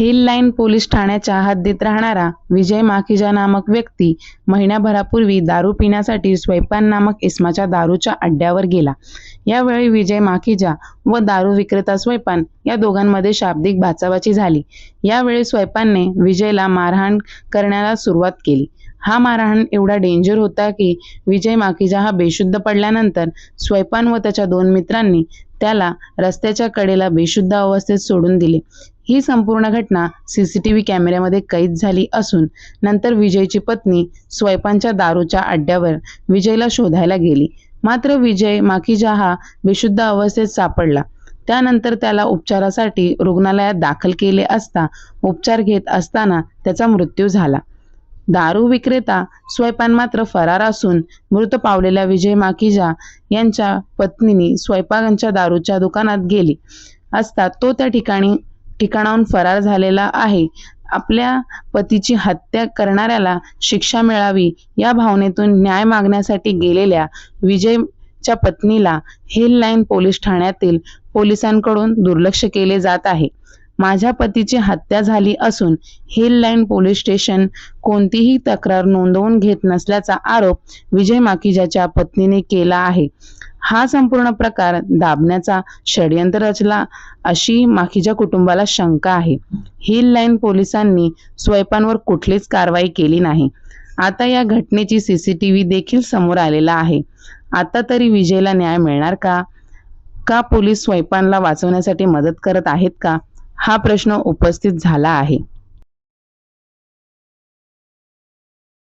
Hill line police ठाण्याच्या हद्दीत राहणारा विजय माखीजा नामक व्यक्ती महिन्याभरापूर्वी दारू पिण्यासाठी स्वयंपान नामक इस्माच्या दारूच्या अड्ड्यावर गेला. यावेळी विजय माखीजा व दारू विक्रेता स्वयंपान या दोघांमध्ये शाब्दिक बाचाबाची झाली. यावेळी स्वयंपानने विजयला मारहाण करण्याला सुरुवात केली. हा मारहाण एवढा डेंजर होता की विजय माखीजा हा बेशुद्ध पडल्यानंतर स्वयंपान व त्याच्या दोन मित्रांनी त्याला रस्त्याच्या कडेला बेशुद्ध अवस्थेत सोडून दिले. ही संपूर्ण घटना सीसीटीव्ही कॅमेऱ्यामध्ये कैद झाली असून नंतर विजयची पत्नी स्वयंपांच्या दारूच्या अड्ड्यावर विजयला शोधायला गेली. मात्र विजय माकीजा हा बेशुद्ध अवस्थेत सापडला. त्यानंतर त्याला उपचारासाठी रुग्णालयात दाखल केले असता उपचार घेत असताना त्याचा मृत्यू झाला. दारू विक्रेता स्वयपान मात्र फरार असून मृत पावलेल्या विजय माकीजा यांच्या पत्नीने स्वयंपाकांच्या दारूच्या दुकानात गेली असता तो त्या ठिकाणी ठिकाणाहून फरार झालेला आहे. आपल्या पतीची हत्या करणाऱ्याला शिक्षा मिळावी या भावनेतून न्याय मागण्यासाठी गेलेल्या विजयच्या पत्नीला हिल लाईन पोलीस ठाण्यातील पोलिसांकडून दुर्लक्ष केले जात आहे. माझ्या पतीची हत्या झाली असून हिल लाईन पोलीस स्टेशन कोणतीही तक्रार नोंदवून घेत नसल्याचा आरोप विजय माकिजाच्या पत्नीने केला आहे. हा संपूर्ण प्रकार दाबण्याचा षडयंत्र रचला अशी माखीच्या कुटुंबाला शंका आहे. हिल लाईन पोलिसांनी स्वयंपांवर कुठलीच कारवाई केली नाही. आता या घटनेची सीसीटीव्ही देखील समोर आलेला आहे. आता तरी विजयला न्याय मिळणार का? का पोलीस स्वैपानला वाचवण्यासाठी मदत करत आहेत का? हा प्रश्न उपस्थित झाला आहे.